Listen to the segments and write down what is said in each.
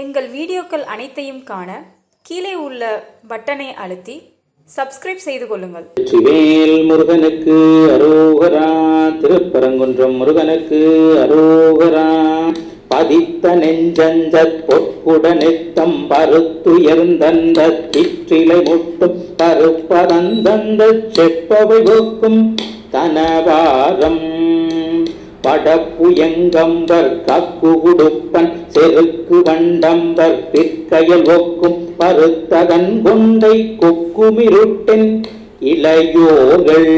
எங்கள் வீடியோக்கள் அனைத்தையும் காண கீழே உள்ள பட்டனை அழுத்தி சப்ஸ்கிரைப் செய்து கொள்ளுங்கள். வெற்றிவேல் முருகனுக்கு அரோகரா திருப்பரங்குன்றம் முருகனுக்கு அரோகரா. பதித்த நெஞ்சஞ்ச பொற்புடனெத்தம் பருத்துயர்ந்தந்த திற்றிலை முட்டும் பருப்பதந்தந்த செப்பவை ஒக்கும் தனவாரம். படப்புயங்கம்பர் கக்கு உடுப்பன் செருக்கு வண்டம்பர் பிற்கையல் ஒக்கும் பருத்ததன் கொண்டை கொக்குமிருட்டின் இளையோர்கள்.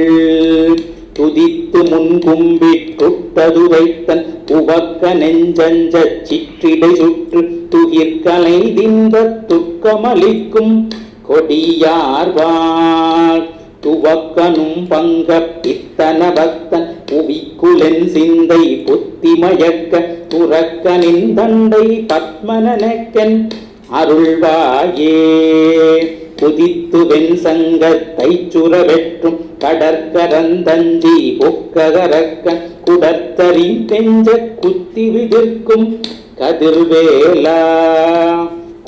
துதித்து முன்கும்பிட்டுட்டது வைத்தன் உவக்க நெஞ்சஞ்ச சிற்றிடை சுற்று துகிர்கலை தின்ற துக்கமளிக்கும் கொடியார்வார் துவக்கனும் பங்க பித்தன பக்தன் புவிக்குலென் சிந்தை புத்தி மயக்க துறக்கனின் தண்டை பத்மனக்கன் அருள்வாயே. குதித்து வெண் சங்க தைச்சுர வெற்றும் கடற்கரந்தஞ்சி பொக்ககரக்க குடத்தறி பெஞ்ச குத்தி விதிர்க்கும் கதிர்வேலா.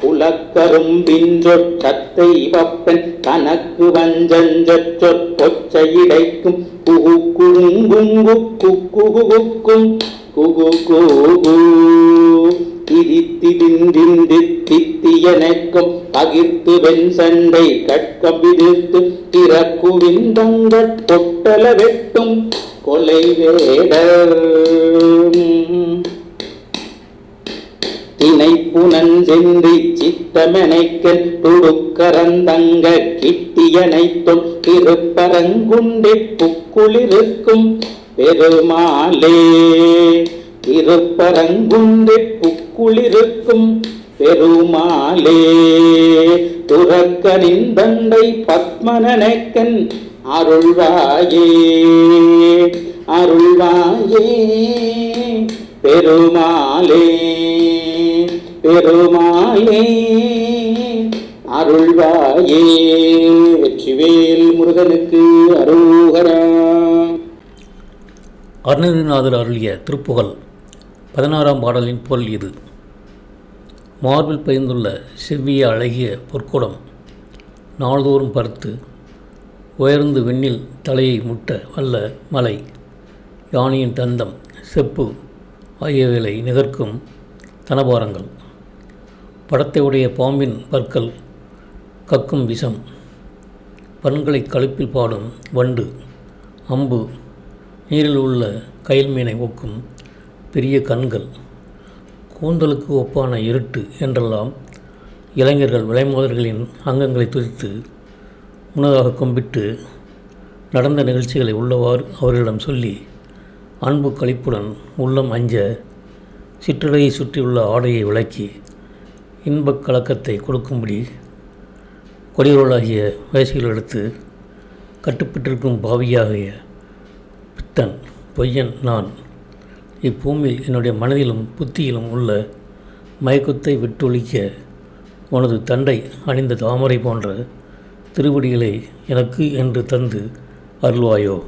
குலக்கரும் பின்றொற்றத்தை வப்பன் கணக்கு வஞ்சஞ்சொற் பொச்சையிடைக்கும் குகு குங்குங்கு குக்குகுக்கும் குகு கூகு திரித்திதிந்திந்தி தித்தியனைக்கும் பகிர்த்து வெண் சண்டை கட்க விதிர்த்து. திறக்குவிந்தங்கட் பொட்டல வெட்டும். கொலை வேட வேடர் திணைப்புனஞ்சென்றி சித்தமெனைக்கல் துடுக்கரந்தங்க கிட்டியனைத்தும் திருப்பரங்குண்டி புக்குளிருக்கும் பெருமாளே. திருப்பரங்குண்டி புக்குளிருக்கும் பெருமாளே. துறக்கனின் தந்தை பத்மனக்கன் அருள்வாயே. அருள்வாயே பெருமாளே. பெருமாளே அருள்வாயே வெற்றிவேல் முருகனுக்கு அருள்கரா அருணகிரிநாதர் அருளிய திருப்புகழ் பதினாறாம் பாடலின் பொருள் இது. மார்பில் பயந்துள்ள செவ்விய அழகிய பொற்குடம் நாள்தோறும் பருத்து உயர்ந்து விண்ணில் தலையை முட்ட வல்ல மலை யானையின் தந்தம் செப்பு ஆகியவைகளை நிகர்க்கும் தனபாரங்கள். படத்தை உடைய பாம்பின் பற்கள் கக்கும் விஷம். பண்களை கழுப்பில் பாடும் வண்டு அம்பு நீரில் உள்ள கயல் மீனை ஒக்கும் பெரிய கண்கள். கூந்தலுக்கு ஒப்பான இருட்டு என்றெல்லாம் இளைஞர்கள் விலைமோதர்களின் அங்கங்களை துதித்து முன்னதாக கும்பிட்டு நடந்த நிகழ்ச்சிகளை உள்ளவாறு அவர்களிடம் சொல்லி அன்பு களிப்புடன் உள்ளம் அஞ்ச சிற்றடையை சுற்றியுள்ள ஆடையை விளக்கி இன்பக் கலக்கத்தை கொடுக்கும்படி கொடியவர்களாகிய வயசுகள் எடுத்து கட்டுப்பட்டிருக்கும் பாவியாகிய பித்தன் பொய்யன் நான். இப்பூமியில் என்னுடைய மனதிலும் புத்தியிலும் உள்ள மயக்கத்தை விட்டொழிக்க உனது தண்டை அணிந்த தாமரை போன்ற திருவடிகளை எனக்கு என்று தந்து அருள்வாயோ?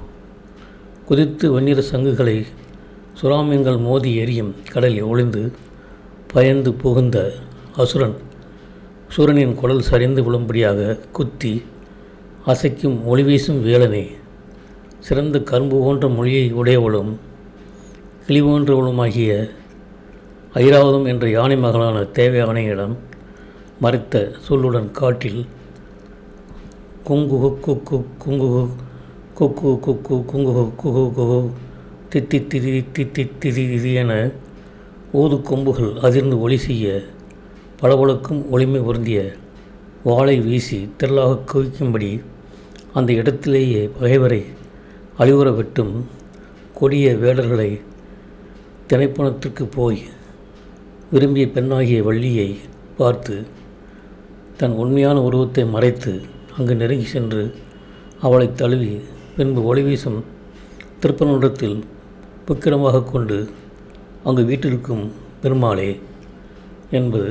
குதித்து வெண்ணிற சங்குகளை சுறாமியங்கள் மோதி எரியும் கடலில் ஒளிந்து பயந்து புகுந்த அசுரன். சூரனின் குடல் சரிந்து விழும்படியாக குத்தி அசைக்கும் ஒளிவீசும் வேலனே. சிறந்த கரும்பு போன்ற மொழியை உடையவளும் கிளி போன்றவளுமாகிய ஐராவதம் என்ற யானை மகளான தேவை ஆணையிடம் மறைத்த சொல்லுடன் காட்டில் குங்கு குக்கு குங்கு குக்கு குக்கு குங்கு குகு குகு தித்தி திரி தித்தி திரி என ஊது கொம்புகள் அதிர்ந்து ஒளி செய்ய பளபளக்கும் ஒளிமை பொருந்திய வாளை வீசி திரளாக குவிக்கும்படி அந்த இடத்திலேயே பகைவரை அழிவுற விட்டும் கொடிய வேடர்களை திணைப்பணத்திற்கு போய் விரும்பிய பெண்ணாகிய வள்ளியை பார்த்து தன் உண்மையான உருவத்தை மறைத்து அங்கு நெருங்கி சென்று அவளை தழுவி பின்பு ஒளி வீசும் திருப்பனூடத்தில் புக்கிடமாக கொண்டு அங்கு வீட்டிற்கும் பெருமாளே என்பது